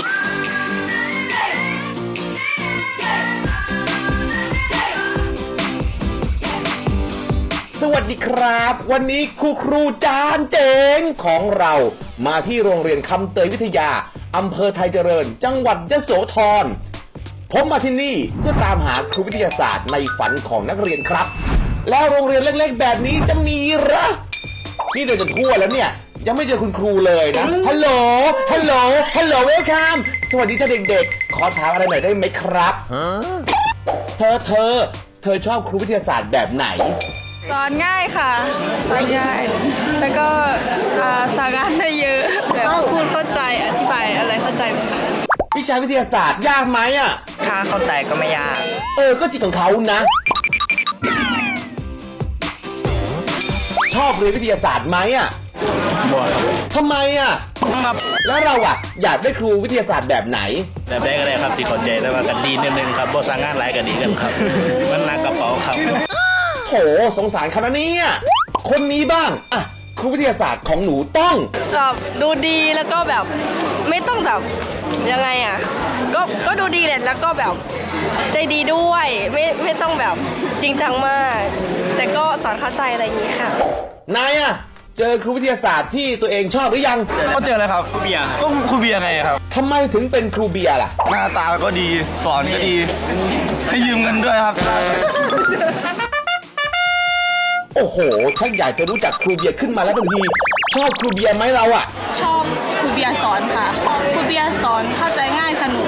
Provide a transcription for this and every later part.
สวัสดีครับ วันนี้ครูครูจานเจ๋งของเรามาที่โรงเรียนคำเตยวิทยาอำเภอไทยเจริญ จังหวัดยโสธรผมมาที่นี่เพื่อตามหาครูวิทยาศาสตร์ในฝันของนักเรียนครับ แล้วโรงเรียนเล็กๆ แบบนี้จะมีหรอนี่เดินจนทั่วแล้วเนี่ย ยังไม่เจอคุณครูเลยนะ ฮัลโหล ฮัลโหล ฮัลโหลเวลคัมสวัสดีจ้าเด็กๆ ขอถามอะไรหน่อยได้ไหมครับ เธอเธอ เธอชอบครูวิทยาศาสตร์แบบไหน สอนง่ายค่ะ สอนง่าย แล้วก็อ่าสั่งงานได้เยอะแบบพูดเข้าใจ อธิบายอะไรเข้าใจหมดวิชาวิทยาศาสตร์ยากไหมอะ ถ้าเข้าใจก็ไม่ยาก เออ ก็จิตของเขานะ ชอบเรียนวิทยาศาสตร์ไหมอะ บ่ครับทำไมอะ ครับแล้วเราอะ อยากได้ครูวิทยาศาสตร์แบบไหน แบบได้ก็ได้ครับที่เข้าใจแต่ว่ากันดีนิดนึงครับบ่สร้างงานหลายก็ดีกันครับ มันหนักกระเป๋าครับ โถสงสารเขานะเนี่ยคนนี้บ้างอะครูวิทยาศาสตร์ของหนูต้อง แบบดูดีแล้วก็แบบไม่ต้องแบบยังไงอะก็ก็ดูดีแหละแล้วก็แบบใจดีด้วยไม่ไม่ต้องแบบจริงจังมาก แต่ก็สอนเข้าใจอะไรอย่างนี้ค่ะ นายอะ เจอครูวิทยาศาสตร์ที่ตัวเองชอบหรือยังก็เจอแล้วครับครูเบียร์ก็ครูเบียร์ไงครับ ทำไมถึงเป็นครูเบียร์ล่ะ หน้าตาก็ดีสอนก็ดี ให้ยืมเงินด้วยครับ โอ้โหชักอยากจะรู้จักครูเบียร์ขึ้นมาแล้วทันทีชอบครูเบียร์ไหมเราอะ ชอบครูเบียร์สอนค่ะครูเบียร์สอนเข้าใจง่ายสนุก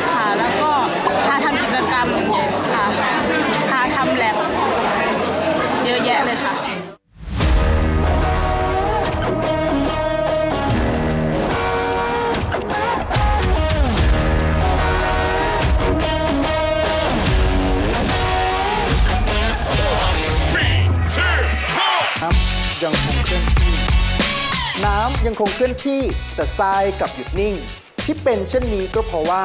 น้ำยังคงเคลื่อนที่แต่ทรายกลับหยุดนิ่ง ที่เป็นเช่นนี้ก็เพราะว่า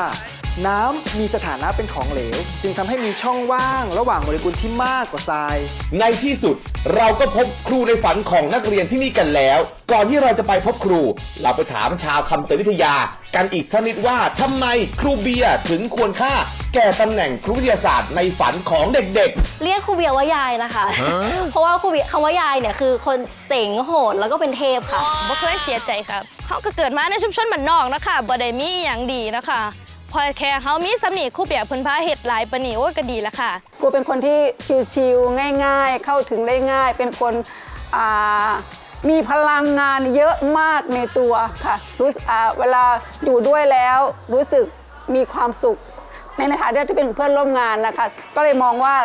น้ำมีสถานะเป็นของเหลว จึงทำให้มีช่องว่างระหว่างโมเลกุลที่มากกว่าทราย ในที่สุดเราก็พบครูในฝันของนักเรียนที่นี่กันแล้ว ก่อนที่เราจะไปพบครู เราไปถามชาวคำเตยวิทยา กันอีกสักนิดว่าทำไมครูเบียร์ถึงควรค่า แก่ตำแหน่งครูวิทยาศาสตร์ในฝันของเด็กเรียกครูเบียร์ว่ายายนะคะ เพราะว่าครูเบียร์คำว่ายายเนี่ยคือคนเจ๋งโหดแล้วก็เป็นเทพค่ะ บ่เคยเสียใจครับเขาก็เกิดมาในชุมชนบ้านนอกนะคะบ่ได้มีอหย่างดีนะคะ พอแค่เขามีสำนีคู่เปียกเพิ่นพาเฮ็ดหลายปานนี้โอ้ยก็ดีละค่ะ กูเป็นคนที่ชิวๆง่าย ๆ เข้าถึงได้ง่าย เป็นคนอ่ามีพลังงานเยอะมากในตัวค่ะรู้สึกอ่าเวลาอยู่ด้วยแล้วรู้สึกมีความสุข ในฐานะที่เป็นเพื่อนร่วมงานนะคะก็เลยมองว่า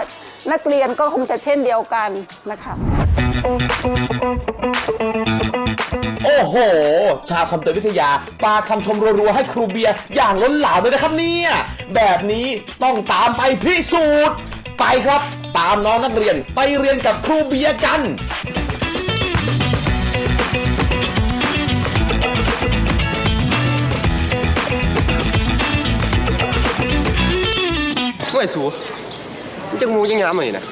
นักเรียนก็คงจะเช่นเดียวกันนะคะ โอ้โห ชาวคำเตยวิทยาปาคำชมรัวๆให้ครูเบียร์อย่างล้นหลามเลยนะครับเนี่ย แบบนี้ต้องตามไปพิสูจน์ ไปครับ ตามน้องนักเรียนไปเรียนกับครูเบียร์กันไม่สูมันจะงูยังงามเลยนะ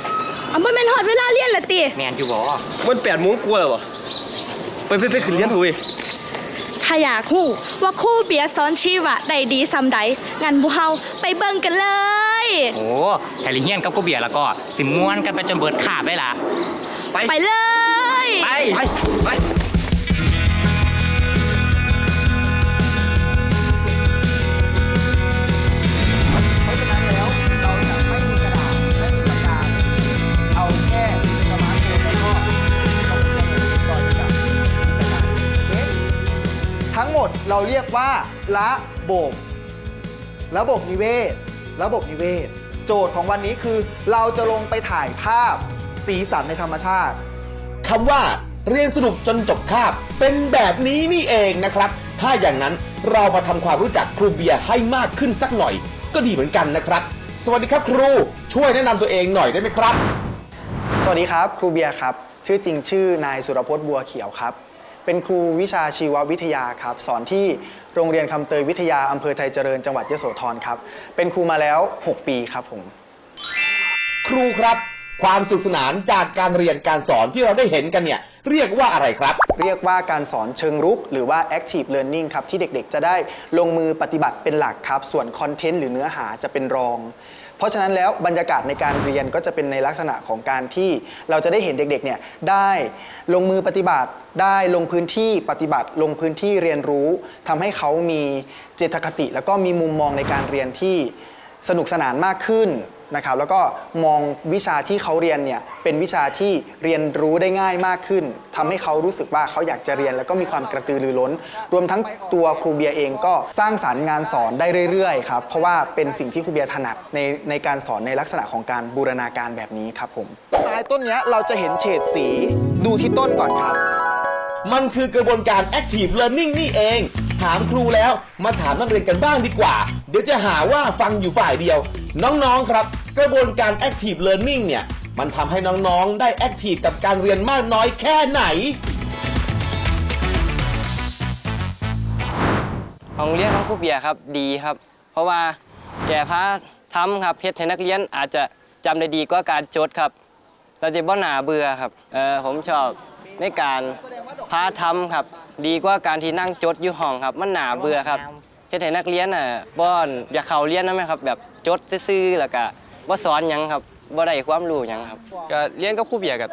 เอาบ่แม่นฮอดเวลาเรียนละติ แมนอยู่บ่มันแปดโมงกว่าแล้ววะ ไปไปไปขึ้นเรียนเถอะเว้ยถ้าอยากคู่ว่าคู่เบียร์สอนชีวะได้ดีซำใดงั้นพวกเฮาไปเบิ่งกันเลยโอ้ไทลิเฮียนกับกูเบียร์แล้วก็สิม้วนกันไปจนเบิดขาบได้ละไปเลย ไปไป หมดเราเรียกว่าระบบระบบนิเวศ ระบบนิเวศ โจทย์ของวันนี้คือเราจะลงไปถ่ายภาพสีสันในธรรมชาติคำว่าเรียนสนุกจนจบคาบ เป็นแบบนี้นี่เองนะครับ ถ้าอย่างนั้นเรามาทำความรู้จักครูเบียร์ให้มากขึ้นสักหน่อย ก็ดีเหมือนกันนะครับ สวัสดีครับครูช่วยแนะนำตัวเองหน่อยได้ไหมครับ สวัสดีครับ ครูเบียร์ครับ ชื่อจริงชื่อนายสุรพจน์บัวเขียวครับ เป็นครูวิชาชีววิทยาครับ สอนที่โรงเรียนคำเตยวิทยาอำเภอไทยเจริญจังหวัดยโสธรครับ เป็นครูมาแล้ว 6 ปีครับผม ครูครับ ความสนุขสนานจากการเรียนการสอนที่เราได้เห็นกันเนี่ย เรียกว่าอะไรครับ เรียกว่าการสอนเชิงรุก หรือว่า active learning ครับ ที่เด็กๆ จะได้ลงมือปฏิบัติเป็นหลักครับ ส่วนคอนเทนต์หรือเนื้อหาจะเป็นรอง เพราะฉะนั้นแล้วบรรยากาศในการเรียนก็จะเป็นในลักษณะของการที่เราจะได้เห็นเด็กๆเนี่ยได้ลงมือปฏิบัติ ได้ลงพื้นที่ปฏิบัติ ลงพื้นที่เรียนรู้ทำให้เขามีเจตคติ แล้วก็มีมุมมองในการเรียนที่สนุกสนานมากขึ้น นะครับแล้วก็มองวิชาที่เขาเรียนเนี่ยเป็นวิชาที่เรียนรู้ได้ง่ายมากขึ้นทำให้เขารู้สึกว่าเขาอยากจะเรียน แล้วก็มีความกระตือรือร้น รวมทั้งตัวครูเบียเองก็สร้างสารรค์งานสอนได้เรื่อยๆครับเพราะว่าเป็นสิ่งที่ครูเบียถนัดในในการสอนในลักษณะของการบูรณาการแบบนี้ครับผมไม้ต้นนี้เราจะเห็นเฉดสีดูที่ต้นก่อนครับ มันคือกระบวนการ active learning นี่เอง ถามครูแล้วมาถามนักเรียนกันบ้างดีกว่า เดี๋ยวจะหาว่าฟังอยู่ฝ่ายเดียว น้องๆครับ กระบวนการ active learning เนี่ย มันทำให้น้องๆ ได้ active กับการเรียนมากน้อยแค่ไหน ของเรียนของครูเบียร์ครับดีครับ เพราะว่าแก่พาทำครับเฮ็ดให้นักเรียนอาจจะจำได้ดีกว่าการจดครับ เราจะบ่หนาเบื่อครับเออผมชอบ ในการพาทำครับ ดีกว่าการที่นั่งจดอยู่ห้องครับ มันหนาเบื่อครับเฮ็ดให้นักเรียนน่ะบ่อนอยากเข้าเรียนนะไหมครับ แบบจดซื่อๆแล้วก็บ่สอนหยังครับบ่ได้ความรู้หยังครับก็เรียนกับครูเบียร์กับ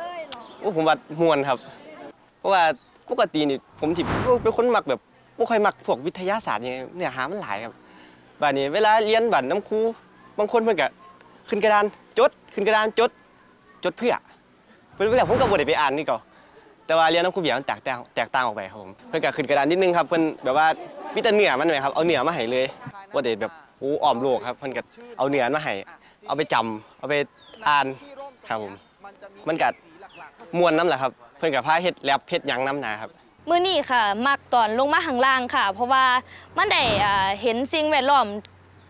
โอ้ผมว่ามวนครับ เพราะว่าปกตินี่ผมที่เป็นคนมักแบบบ่ค่อยมักพวกวิทยาศาสตร์เนี่ยเนื้อหามันหลายครับบัดนี้เวลาเรียนบัดน้ำครูบางคนเพิ่นก็ขึ้นกระดานจด ขึ้นกระดานจด จดเพื่อเพิ่นเวลาผมก็บ่ได้ไปอ่านนี่ก็ แต่ว่าเรียนน้ำครูเบียร์มันแตกต่างแตกต่างออกไปครับผมเพิ่นก็ขึ้นกระดานนิดนึงครับเพิ่นแบบว่ามีแต่เนื้อมันไหมครับเอาเนื้อมาให้เลยบ่ได้แบบโอ้อ้อมโลกครับเพิ่นก็เอาเนื้อมาให้เอาไปจำเอาไปอ่านครับผมมันกัดมวนน้ำแหละครับ เพื่อนกับผ้าเฮ็ดแลบเฮ็ดหยังน้ำหนาครับ มื้อนี้ค่ะ มักตอนลงมาข้างล่างค่ะ เพราะว่ามันได้อ่าเห็นสิ่งแวดล้อม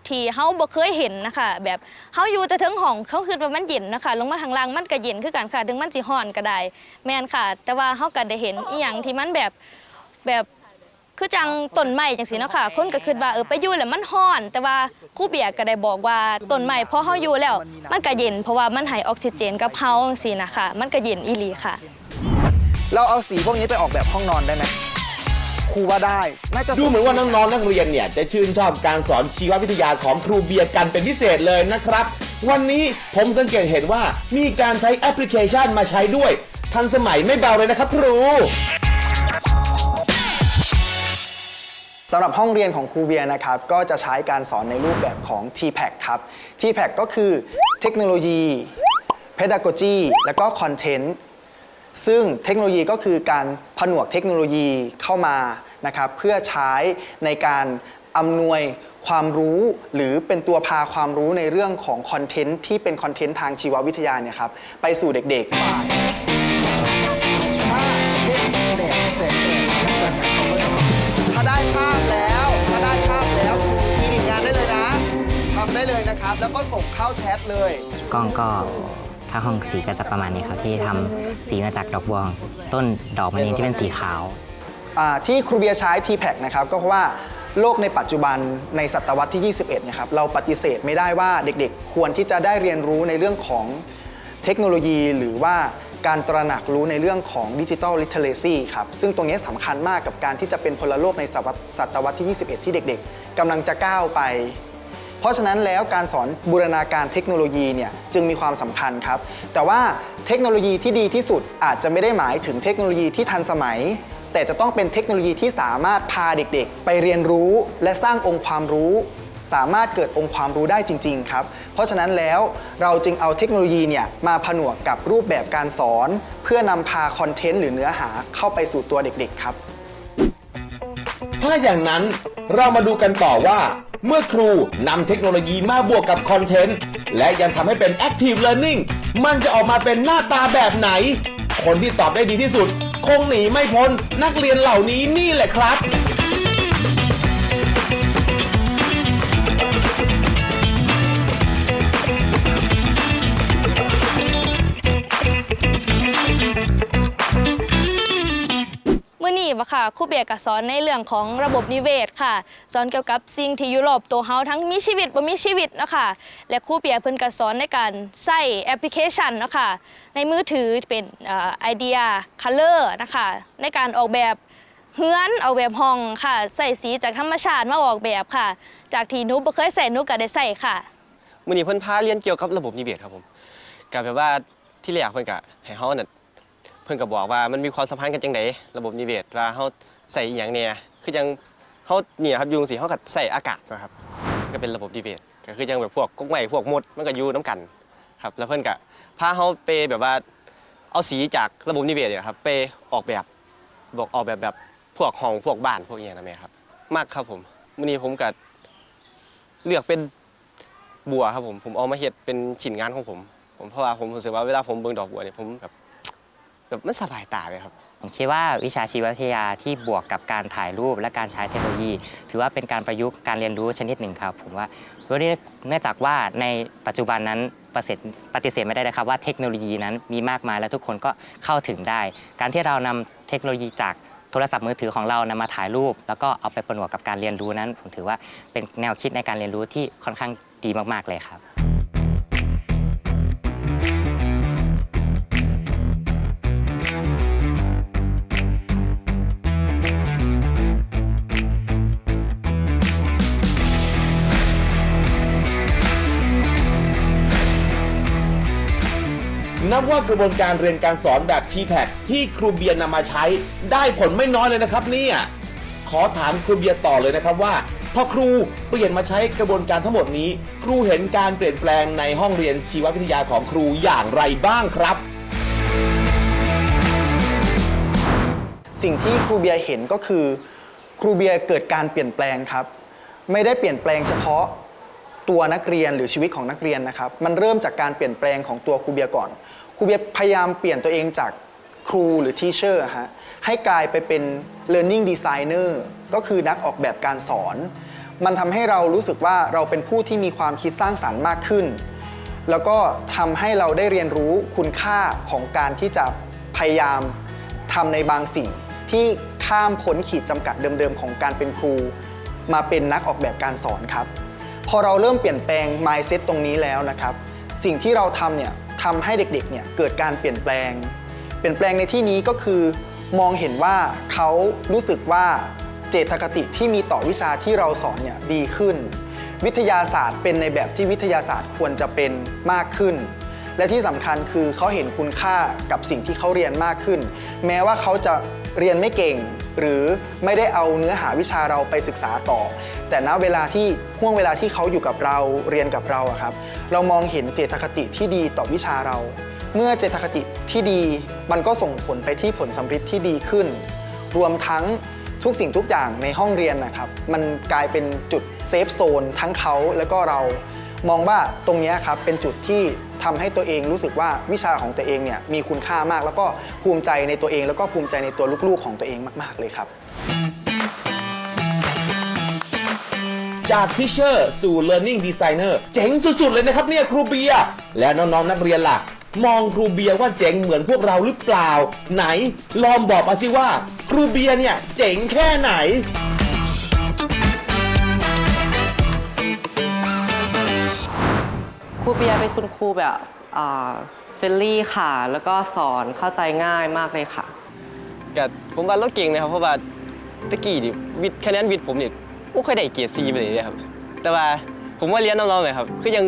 ที่เฮาบ่เคยเห็นนะคะแบบเฮาอยู่แต่ถึงห้องเขาคิดว่ามันเย็นนะคะลงมาข้างล่างมันก็เย็นคือกันค่ะ ถึงมันสิร้อนก็ได้ แม่นค่ะ แต่ว่าเฮาก็ได้เห็นอีหยังที่มันแบบแบบคือจังต้นไม้จังซี่เนาะค่ะคนก็คิดว่าเออไปอยู่แล้วมันร้อน แต่ว่าครูเบียร์ก็ได้บอกว่าต้นไม้พอเฮาอยู่แล้ว มันก็เย็นเพราะว่ามันให้ออกซิเจนกับเฮาจังซี่นะคะมันก็เย็นอีหลีค่ะ เราเอาสีพวกนี้ไปออกแบบห้องนอนได้ไหม ครูว่าได้น่าจะดูเหมือนว่าน้องๆนักเรียนเนี่ยจะชื่นชอบการสอนชีววิทยาของครูเบียร์กันเป็นพิเศษเลยนะครับ วันนี้ผมสังเกตเห็นว่ามีการใช้แอปพลิเคชันมาใช้ด้วย ทันสมัยไม่เบาเลยนะครับครูสำหรับห้องเรียนของครูเบียร์นะครับก็จะใช้การสอนในรูปแบบของ TPAC ครับ TPAC ก็คือเทคโนโลยี Pedagogy และก็ Content ซึ่งเทคโนโลยีก็คือการผนวกเทคโนโลยีเข้ามานะครับเพื่อใช้ในการอำนวยความรู้หรือเป็นตัวพาความรู้ในเรื่องของคอนเทนต์ที่เป็นคอนเทนต์ทางชีววิทยาเนี่ยครับไปสู่เด็กๆถ้าได้ภาพแล้วถ้าได้ภาพแล้วมีดิงานได้เลยนะทำได้เลยนะครับ แล้วก็ส่งเข้าแชทเลยกล้องก็ ถ้าห้องสีก็จะประมาณนี้ครับที่ทำสีมาจากดอกบัวของต้นดอกมันเองที่เป็นสีขาวที่ครูเบียใช้ t p a c นะครับก็เพราะว่าโลกในปัจจุบันในศตวรรษที่ 21นะครับเราปฏิเสธไม่ได้ว่าเด็กๆ ควรที่จะได้เรียนรู้ในเรื่องของเทคโนโลยี หรือว่าการตระหนักรู้ในเรื่องของดิจิทัลลิเทเลซีครับซึ่งตรงนี้สำคัญมากกับการที่จะเป็นพลโลกในศตวรรษที่ 21 ที่เด็ก ๆกำลังจะก้าวไป ราะฉะนั้นแล้วการสอนบูรณาการเทคโนโลยีเนี่ยจึงมีความสำคัญครับ แต่ว่าเทคโนโลยีที่ดีที่สุดอาจจะไม่ได้หมายถึงเทคโนโลยีที่ทันสมัย แต่จะต้องเป็นเทคโนโลยีที่สามารถพาเด็กๆ ไปเรียนรู้และสร้างองค์ความรู้สามารถเกิดองค์ความรู้ได้จริง ๆ ครับ เพราะฉะนั้นแล้วเราจึงเอาเทคโนโลยีเนี่ยมาผนวกกับรูปแบบการสอน เพื่อนำพาคอนเทนต์หรือเนื้อหาเข้าไปสู่ตัวเด็ก ๆ ครับ ถ้าอย่างนั้นเรามาดูกันต่อว่า เมื่อครูนำเทคโนโลยีมาบวกกับคอนเทนต์ และยังทำให้เป็น Active Learning มันจะออกมาเป็นหน้าตาแบบไหน คนที่ตอบได้ดีที่สุด คงหนีไม่พ้นนักเรียนเหล่านี้นี่แหละครับ นี้บ่ค่ะค่ะครูเบียร์ก็สอนในเรื่องของระบบนิเวศค่ะสอนเกี่ยวกับสิ่งที่อยู่รอบตัวเฮาทั้งมีชีวิตบ่มีชีวิตเนาะคะและครูเบียร์เพิ่นก็สอนในการใช้แอปพลิเคชันเนาะค่ะในมือถือเป็นไอเดียคัลเลอร์นะคะในการออกแบบเฮือนออกแบบห้องค่ะใส่สีจากธรรมชาติมาออกแบบค่ะ จากที่นูบ่เคยใส่นูก็ได้ใส่ค่ะมื้อนี้เพิ่นพาเรียนเกี่ยวกับระบบนิเวศครับผมก็แบบว่าที่แรกเพิ่นก็ให้เฮาน่ะ เพิ่นก็บอกว่ามันมีความสัมพันธ์กันจังไดระบบนิเวศว่าเฮาใส่อีหยังเนี่ยคือจังเฮาเนี่ยครับยุงสิเฮาก็ใส่อากาศนะครับก็เป็นระบบนิเวศก็คือจังแบบพวกกกไม้พวกมดมันก็อยู่น้ำกันครับแล้วเพิ่นก็พาเฮาไปแบบว่าเอาสีจากระบบนิเวศเนี่ยครับไปออกแบบบอกออกแบบแบบพวกห้องพวกบ้านพวกอย่างนั้นแหมครับ มากครับผมมื้อนี้ผมก็เลือกเป็นบัวครับผมผมเอามาเฮ็ดเป็นชิ้นงานของผมผมเพราะว่าผมรู้สึกว่าเวลาผมเบิ่งดอกบัวเนี่ยผมแบบ แบบมันสบายตาเลยครับ ผมคิดว่าวิชาชีววิทยาที่บวกกับการถ่ายรูปและการใช้เทคโนโลยี ถือว่าเป็นการประยุกต์การเรียนรู้ชนิดหนึ่งครับ ผมว่าเนื่องจากว่าในปัจจุบันนั้นปฏิเสธปฏิเสธไม่ได้นะครับว่าเทคโนโลยีนั้นมีมากมายและทุกคนก็เข้าถึงได้ การที่เรานำเทคโนโลยีจากโทรศัพท์มือถือของเรานำมาถ่ายรูป แล้วก็เอาไปประนวกกับการเรียนรู้นั้น ผมถือว่าเป็นแนวคิดในการเรียนรู้ที่ค่อนข้างดีมากๆเลยครับ นับว่ากระบวนการเรียนการสอนแบบ t p a c ที่ครูเบียร์นำมาใช้ได้ผลไม่น้อยเลยนะครับเนี่ยขอถามครูเบียร์ต่อเลยนะครับว่าพอครูเปลี่ยนมาใช้กระบวนการทั้งหมดนี้ ครูเห็นการเปลี่ยนแปลงในห้องเรียนชีววิทยาของครูอย่างไรบ้างครับ สิ่งที่ครูเบียร์เห็นก็คือ ครูเบียร์เกิดการเปลี่ยนแปลงครับ ไม่ได้เปลี่ยนแปลงเฉพาะตัวนักเรียนหรือชีวิตของนักเรียนนะครับ มันเริ่มจากการเปลี่ยนแปลงของตัวครูเบียร์ก่อน ครูเบียพยายามเปลี่ยนตัวเองจากครูหรือทีเชอร์ฮะให้กลายไปเป็น learning designer ก็คือนักออกแบบการสอน มันทำให้เรารู้สึกว่าเราเป็นผู้ที่มีความคิดสร้างสรรค์มากขึ้น แล้วก็ทำให้เราได้เรียนรู้คุณค่าของการที่จะพยายามทำในบางสิ่ง ที่ข้ามพ้นขีดจำกัดเดิมๆ ของการเป็นครู มาเป็นนักออกแบบการสอนครับ พอเราเริ่มเปลี่ยนแปลง mindset ตรงนี้แล้วนะครับ สิ่งที่เราทำเนี่ย ทำให้เด็กๆเนี่ยเกิดการเปลี่ยนแปลง เปลี่ยนแปลงในที่นี้ก็คือ มองเห็นว่าเขารู้สึกว่าเจตคติที่มีต่อวิชาที่เราสอนเนี่ยดีขึ้น วิทยาศาสตร์เป็นในแบบที่วิทยาศาสตร์ควรจะเป็นมากขึ้น และที่สำคัญคือเขาเห็นคุณค่ากับสิ่งที่เขาเรียนมากขึ้น แม้ว่าเขาจะเรียนไม่เก่ง หรือไม่ได้เอาเนื้อหาวิชาเราไปศึกษาต่อ แต่ณเวลาที่ห่วงเวลาที่เขาอยู่กับเราเรียนกับเราอะครับ เรามองเห็นเจตคติที่ดีต่อวิชาเรา เมื่อเจตคติที่ดี มันก็ส่งผลไปที่ผลสำฤทธิ์ที่ดีขึ้น รวมทั้งทุกสิ่งทุกอย่างในห้องเรียนนะครับ มันกลายเป็นจุดเซฟโซนทั้งเขาและก็เรา มองว่าตรงนี้ครับเป็นจุดที่ ทำให้ตัวเองรู้สึกว่าวิชาของตัวเองเนี่ยมีคุณค่ามาก แล้วก็ภูมิใจในตัวเอง แล้วก็ภูมิใจในตัวลูกๆของตัวเองมาก ๆ เลยครับ จากทิเชอร์สู่ Learning Designer เจ๋งสุด ๆ เลยนะครับเนี่ยครูเบียร์และน้อง ๆ นักเรียนล่ะ มองครูเบียร์ว่าเจ๋งเหมือนพวกเราหรือเปล่า ไหน ลองบอกมาสิว่า ครูเบียร์เนี่ยเจ๋งแค่ไหน ครูเบียร์เป็นคุณครูแบบเฟรนลี่ค่ะ แล้วก็สอนเข้าใจง่ายมากเลยค่ะก็ผมว่าเราเก่งนะครับ เพราะว่าตะกี้ดิวิทย์คะแนนวิทย์ผมนี่ไม่ค่อยได้เกียรติซีไปเลยเลยครับ แต่ว่าผมว่าเรียนน้องๆเลยครับ คือยัง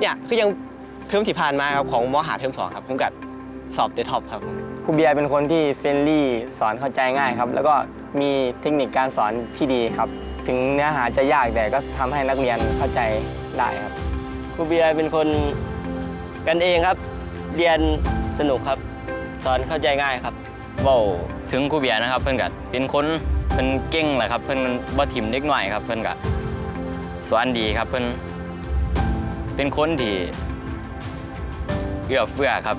เนี่ยคือยังเทอมที่ผ่านมาครับของมหาเทอมสองครับผมกัดสอบเดท็อปครับครูเบียร์เป็นคนที่เฟรนลี่สอนเข้าใจง่ายครับ แล้วก็มีเทคนิคการสอนที่ดีครับ ถึงเนื้อหาจะยากแต่ก็ทำให้นักเรียนเข้าใจได้ครับ ครูเบียร์เป็นคนกันเองครับ เรียนสนุกครับ สอนเข้าใจง่ายครับเว้าถึงครูเบียร์นะครับ เพิ่นก็เป็นคนเพิ่นเก่งแหละครับ เพิ่นบ่ถิ่มเด็กน้อยครับ เพิ่นก็สอนดีครับ เพิ่นเป็นคนที่เอื้อเฟื้อครับ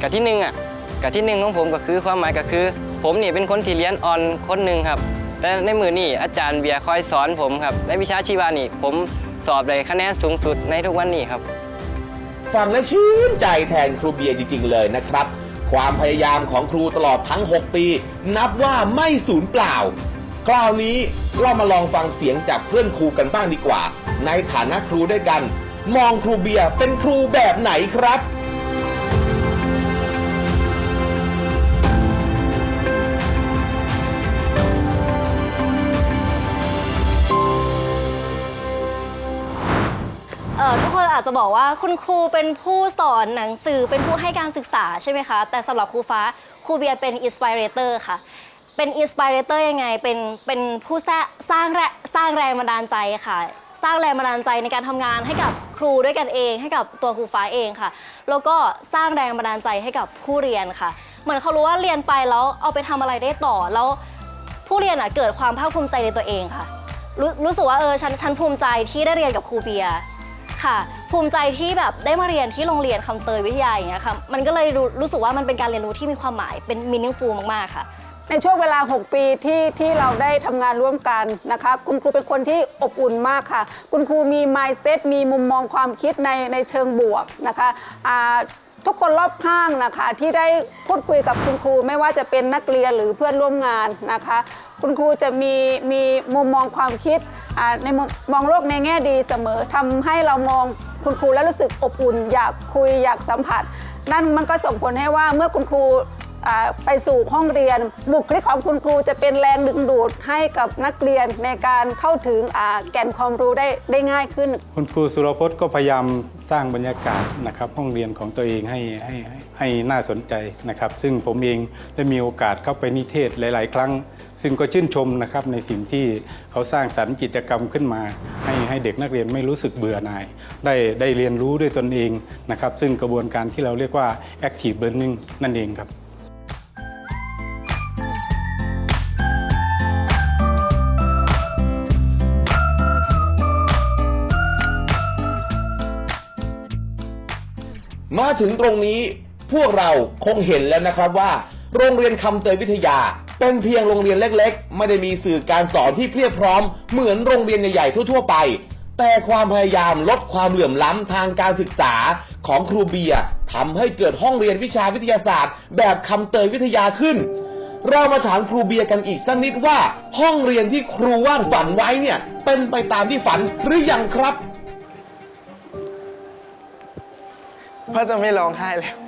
กับที่หนึ่งอะกับที่หนึ่งของผมก็คือความหมายก็คือ ผมนี่เป็นคนที่เรียนอ่อนคนหนึ่งครับ แต่ในมือนี่อาจารย์เบียร์คอยสอนผมครับในวิชาชีวานี่ผม สอบได้คะแนนสูงสุดในทุกวันนี้ครับ ฟังและชื่นใจแทนครูเบียร์จริง ๆ เลยนะครับ ความพยายามของครูตลอดทั้ง 6 ปี นับว่าไม่สูญเปล่า คราวนี้เรามาลองฟังเสียงจากเพื่อนครูกันบ้างดีกว่า ในฐานะครูด้วยกัน มองครูเบียร์เป็นครูแบบไหนครับ อ่อทุกคนอาจจะบอกว่าคุณครูเป็นผู้สอนหนังสือเป็นผู้ให้การศึกษาใช่ไหมคะ แต่สำหรับครูฟ้าครูเบียร์เป็นอินสปิเรเตอร์ค่ะ เป็นอินสปิเรเตอร์ยังไง เป็นเป็นผู้สร้างสร้างแรงสร้างแรงบันดาลใจค่ะ สร้างแรงบันดาลใจในการทำงานให้กับครูด้วยกันเอง ให้กับตัวครูฟ้าเองค่ะ แล้วก็สร้างแรงบันดาลใจให้กับผู้เรียนค่ะ เหมือนเขารู้ว่าเรียนไปแล้วเอาไปทำอะไรได้ต่อแล้วผู้เรียนอะเกิดความภาคภูมิใจในตัวเองค่ะรู้รู้สึกว่าเออฉันฉันภูมิใจที่ได้เรียนกับครูเบียร์ ค่ะ ภูมิใจที่แบบได้มาเรียนที่โรงเรียนคำเตยวิทยาอย่างเงี้ยค่ะมันก็เลยรู้รู้สึกว่ามันเป็นการเรียนรู้ที่มีความหมายเป็น meaningful มากๆค่ะ ในช่วงเวลา 6 ปีที่ที่เราได้ทำงานร่วมกันนะคะ คุณครูเป็นคนที่อบอุ่นมากค่ะ คุณครูมี mindset มีมุมมองความคิดในในเชิงบวกนะคะอ่าทุกคนรอบข้างนะคะที่ได้พูดคุยกับคุณครูไม่ว่าจะเป็นนักเรียนหรือเพื่อนร่วมงานนะคะ คุณครูจะมีมีมุมมองความคิด ในมองโลกในแง่ดีเสมอทำให้เรามองคุณครูแล้วรู้สึกอบอุ่น อยากคุยอยากสัมผัส นั่นมันก็ส่งผลให้ว่าเมื่อคุณครูไปสู่ห้องเรียน บุคลิกของคุณครูจะเป็นแรงดึงดูดให้กับนักเรียนในการเข้าถึงแก่นความรู้ได้ได้ง่ายขึ้น คุณครูสุรพจน์ก็พยายามสร้างบรรยากาศนะครับ ห้องเรียนของตัวเองให้ให้ให้ให้น่าสนใจนะครับ ซึ่งผมเองได้มีโอกาสเข้าไปนิเทศหลาย ๆ ครั้ง ซึ่งก็ชื่นชมนะครับในสิ่งที่เขาสร้างสรรค์กิจกรรมขึ้นมา ให้ให้เด็กนักเรียนไม่รู้สึกเบื่อหน่าย ได้ได้เรียนรู้ด้วยตนเองนะครับซึ่งกระบวนการที่เราเรียกว่า active learning นั่นเองครับมาถึงตรงนี้พวกเราคงเห็นแล้วนะครับว่า โรงเรียนคำเตยวิทยา เป็นเพียงโรงเรียนเล็กๆ ไม่ได้มีสื่อการสอนที่เพียบพร้อม เหมือนโรงเรียนใหญ่ๆทั่วๆไป แต่ความพยายามลดความเหลื่อมล้ำทางการศึกษาของครูเบียร์ทำให้เกิดห้องเรียนวิชาวิทยาศาสตร์ แบบคำเตยวิทยาขึ้น เรามาถามครูเบียร์กันอีกสักนิดว่า ห้องเรียนที่ครูวาดฝันไว้เนี่ยเป็นไปตามที่ฝันหรือยังครับ พ่อจะไม่ร้องไห้แล้ว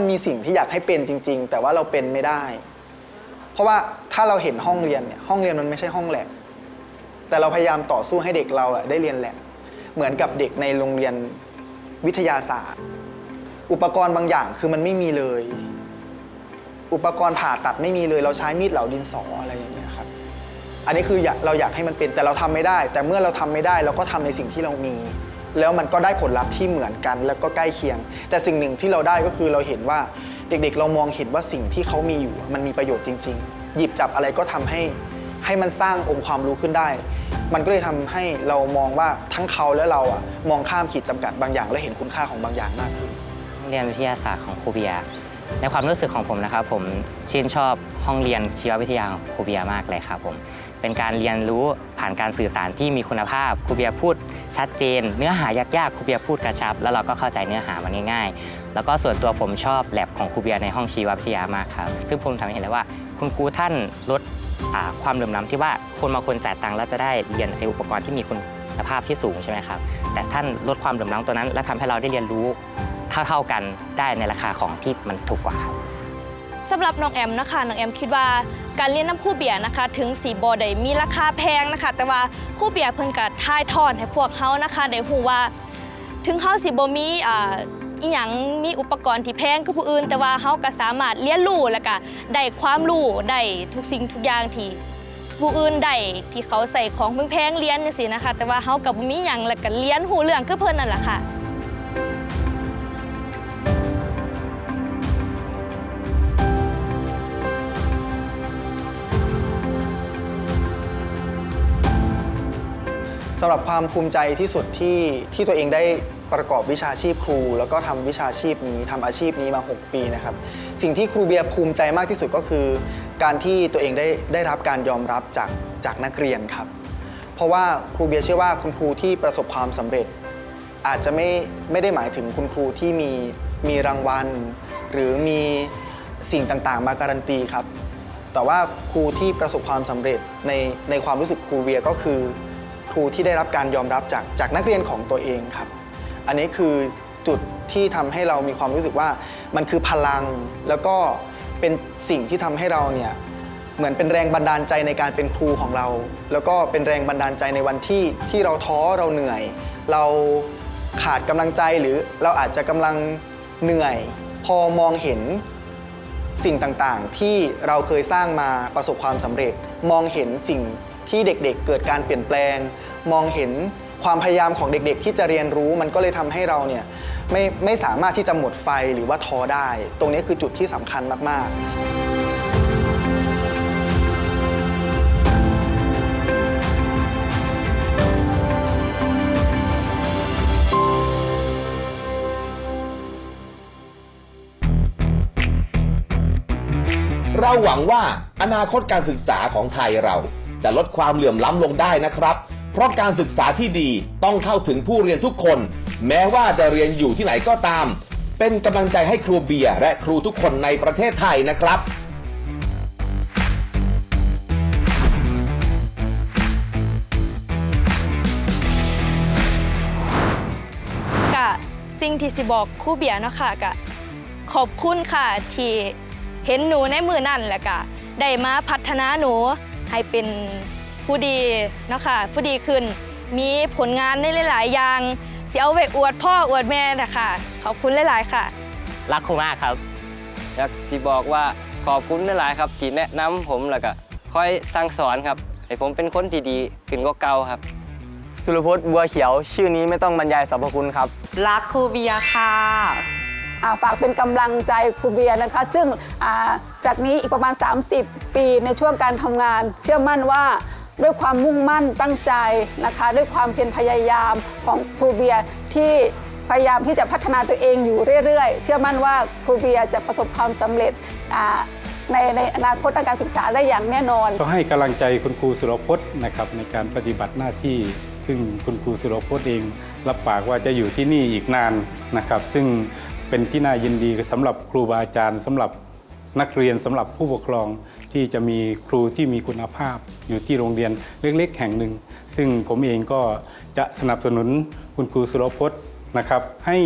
มันมีสิ่งที่อยากให้เป็นจริง ๆ แต่ว่าเราเป็นไม่ได้ เพราะว่าถ้าเราเห็นห้องเรียนเนี่ยห้องเรียนมันไม่ใช่ห้องแลบแต่เราพยายามต่อสู้ให้เด็กเราอะได้เรียนแลบเหมือนกับเด็กในโรงเรียนวิทยาศาสตร์ อุปกรณ์บางอย่างคือมันไม่มีเลย อุปกรณ์ผ่าตัดไม่มีเลย เราใช้มีดเหลาดินสออะไรอย่างเงี้ยครับ อันนี้คืออยากเราอยากให้มันเป็นแต่เราทำไม่ได้ แต่เมื่อเราทำไม่ได้ เราก็ทำในสิ่งที่เรามี แล้วมันก็ได้ผลลัพธ์ที่เหมือนกัน แล้วก็ใกล้เคียง แต่สิ่งหนึ่งที่เราได้ก็คือเราเห็นว่าเด็กๆ เรามองเห็นว่าสิ่งที่เขามีอยู่มันมีประโยชน์จริง ๆ หยิบจับอะไรก็ทำให้ให้มันสร้างองค์ความรู้ขึ้นได้ มันก็เลยทำให้เรามองว่าทั้งเขาและเราอะมองข้ามขีดจำกัดบางอย่าง และเห็นคุณค่าของบางอย่างมากขึ้นห้องเรียนวิทยาศาสตร์ของครูเบียในความรู้สึกของผมนะครับผมชื่นชอบห้องเรียนชีววิทยาของครูเบียมากเลยครับผม เป็นการเรียนรู้ผ่านการสื่อสารที่มีคุณภาพครูเบียพูดชัดเจน เนื้อหายากๆครูเบียพูดกระชับ แล้วเราก็เข้าใจเนื้อหามันง่ายๆ แล้วก็ส่วนตัวผมชอบแลบของครูเบียในห้องชีววิทยามากครับ ซึ่งผมทำให้เห็นเลยว่า คุณครูท่านลดความเหลื่อมล้ำที่ว่าคนบาคนจ่ายตังค์แล้วจะได้เรียนไออุปกรณ์ที่มีคุณภาพที่สูงใช่ไหมครับแต่ท่านลดความเหลื่อมล้ำตัวนั้น และทำให้เราได้เรียนรู้เท่าๆกันได้ในราคาของที่มันถูกกว่าครับ สำหรับน้องแอมนะคะน้องแอมคิดว่าการเรียนน้ำคู่เบียร์นะคะ ถึงสีบอได้มีราคาแพงนะคะ แต่ว่าคู่เบียร์เพิ่นก็ทายทอดให้พวกเฮานะคะได้ฮู้ว่า ถึงเฮาสิบ่มีอ่าอีหยังมีอุปกรณ์ที่แพงคือผู้อื่น แต่ว่าเฮาก็สามารถเรียนรู้แล้วก็ได้ความรู้ได้ทุกสิ่งทุกอย่างที่ผู้อื่นได้ที่เขาใส่ของแพงๆเรียนจังซี่นะคะ แต่ว่าเฮาก็บ่มีหยังแล้วก็เรียนฮู้เรื่องคือเพิ่นนั่นแหละค่ะ สำหรับความภูมิใจที่สุดที่ที่ตัวเองได้ประกอบวิชาชีพครู แล้วก็ทำวิชาชีพนี้ทำอาชีพนี้มา 6 ปีนะครับ สิ่งที่ครูเบียร์ภูมิใจมากที่สุดก็คือ การที่ตัวเองได้ได้รับการยอมรับจากจากนักเรียนครับ เพราะว่าครูเบียร์เชื่อว่าคุณครูที่ประสบความสำเร็จ อาจจะไม่ไม่ได้หมายถึงคุณครูที่มีมีรางวัล หรือมีสิ่งต่างๆ มาการันตีครับ แต่ว่าครูที่ประสบความสำเร็จในในความรู้สึกครูเวียก็คือ ครูที่ได้รับการยอมรับจากจากนักเรียนของตัวเองครับ อันนี้คือจุดที่ทำให้เรามีความรู้สึกว่ามันคือพลังแล้วก็เป็นสิ่งที่ทำให้เราเนี่ยเหมือนเป็นแรงบันดาลใจในการเป็นครูของเรา แล้วก็เป็นแรงบันดาลใจในวันที่ที่เราท้อเราเหนื่อย เราขาดกำลังใจหรือเราอาจจะกำลังเหนื่อย พอมองเห็นสิ่งต่างๆ ที่เราเคยสร้างมาประสบความสำเร็จ มองเห็นสิ่ง ที่เด็กๆ เกิดการเปลี่ยนแปลง มองเห็นความพยายามของเด็กๆ ที่จะเรียนรู้มันก็เลยทำให้เราเนี่ยไม่ไม่สามารถที่จะหมดไฟหรือว่าท้อได้ ตรงนี้คือจุดที่สำคัญมากๆเราหวังว่าอนาคตการศึกษาของไทยเรา จะลดความเหลื่อมล้ำลงได้นะครับ เพราะการศึกษาที่ดีต้องเข้าถึงผู้เรียนทุกคน แม้ว่าจะเรียนอยู่ที่ไหนก็ตาม เป็นกำลังใจให้ครูเบียร์และครูทุกคนในประเทศไทยนะครับกะสิ่งที่สิบอกครูเบียร์เนาะค่ะกะขอบคุณค่ะที่เห็นหนูในมือนั่นแหละกะได้มาพัฒนาหนู ให้เป็นผู้ดีเนาะค่ะผู้ดีขึ้น มีผลงานในหลาย ๆ อย่างสิเอาไปอวดพ่ออวดแม่นะคะขอบคุณหลาย ๆ ค่ะ รักครูมากครับ อยากสิบอกว่าขอบคุณหลายๆครับที่แนะนำผมแล้วก็คอยสั่งสอนครับ ให้ผมเป็นคนที่ดีขึ้นกว่าเก่าครับ สุรพจน์บัวเขียว ชื่อนี้ไม่ต้องบรรยายสรรพคุณครับ รักครูเบียร์ค่ะ อ่าฝากเป็นกำลังใจครูเบียร์นะคะ ซึ่งอ่า จากนี้อีกประมาณ 30 ปีในช่วงการทำงาน เชื่อมั่นว่าด้วยความมุ่งมั่นตั้งใจนะคะ ด้วยความเพียรพยายามของครูเบียร์ที่พยายามที่จะพัฒนาตัวเองอยู่เรื่อยๆ เชื่อมั่นว่าครูเบียร์จะประสบความสำเร็จในในอนาคตทางการศึกษาได้อย่างแน่นอนก็ให้กำลังใจคุณครูสุรพจน์นะครับในการปฏิบัติหน้าที่ ซึ่งคุณครูสุรพจน์เองรับปากว่าจะอยู่ที่นี่อีกนานนะครับ ซึ่งเป็นที่น่ายินดีสำหรับครูบาอาจารย์สำหรับ นักเรียนสำหรับผู้ปกครองที่จะมีครูที่มีคุณภาพอยู่ที่โรงเรียนเล็กๆ แห่งหนึ่ง ซึ่งผมเองก็จะสนับสนุนคุณครูสุรพจน์นะครับให้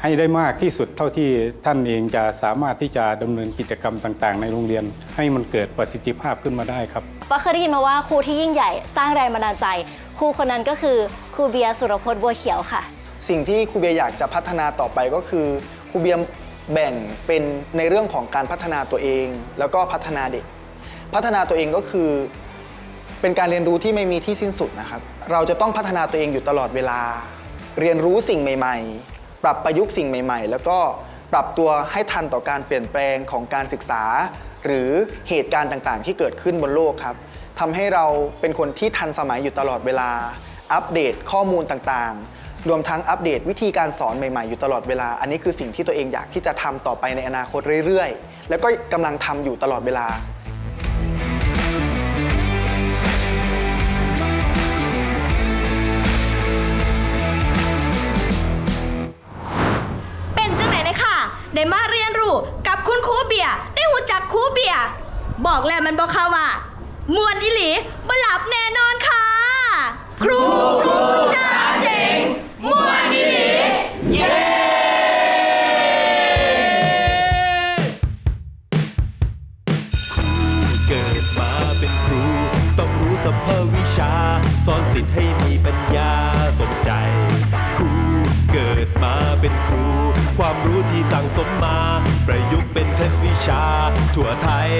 ให้ได้มากที่สุดเท่าที่ท่านเองจะสามารถที่จะดำเนินกิจกรรมต่างๆ ในโรงเรียน ให้มันเกิดประสิทธิภาพขึ้นมาได้ครับฟ้าเคยได้ยินมาว่าครูที่ยิ่งใหญ่สร้างแรงบันดาลใจ ครูคนนั้นก็คือครูเบียร์สุรพจน์บัวเขียวค่ะ สิ่งที่ครูเบียร์อยากจะพัฒนาต่อไปก็คือครูเบียร์ แบ่งเป็นในเรื่องของการพัฒนาตัวเอง แล้วก็พัฒนาเด็ก พัฒนาตัวเองก็คือ เป็นการเรียนรู้ที่ไม่มีที่สิ้นสุดนะครับ เราจะต้องพัฒนาตัวเองอยู่ตลอดเวลา เรียนรู้สิ่งใหม่ ๆ ปรับประยุกต์สิ่งใหม่ ๆ แล้วก็ปรับตัวให้ทันต่อการเปลี่ยนแปลงของการศึกษา หรือเหตุการณ์ต่างๆ ที่เกิดขึ้นบนโลกครับทำให้เราเป็นคนที่ทันสมัยอยู่ตลอดเวลา อัปเดตข้อมูลต่างๆ รวมทั้งอัปเดตวิธีการสอนใหม่ๆ อยู่ตลอดเวลา อันนี้คือสิ่งที่ตัวเองอยากที่จะทำต่อไปในอนาคตเรื่อยๆ แล้วก็กำลังทำอยู่ตลอดเวลา เป็นจังไหนเลยค่ะ ได้มาเรียนรู้กับคุณครูเบียร์ได้หูจักครูเบียร์บอกแล้วมันบอกค่ะว่ามวนอิหลีบ่หลับแน่นอนค่ะ ครูครูจ้าเจ มวนอีเย้เกิดมาเป็นครู ต้องรู้สัพพวิชา สอนสิทธิ์ให้มีปัญญาสนใจ ครูเกิดมาเป็นครู ความรู้ที่สั่งสมมา ประยุกต์เป็นเคล็ดวิชา ทั่วไทย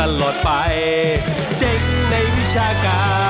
ตลอดไป เจ๋งในวิชาการ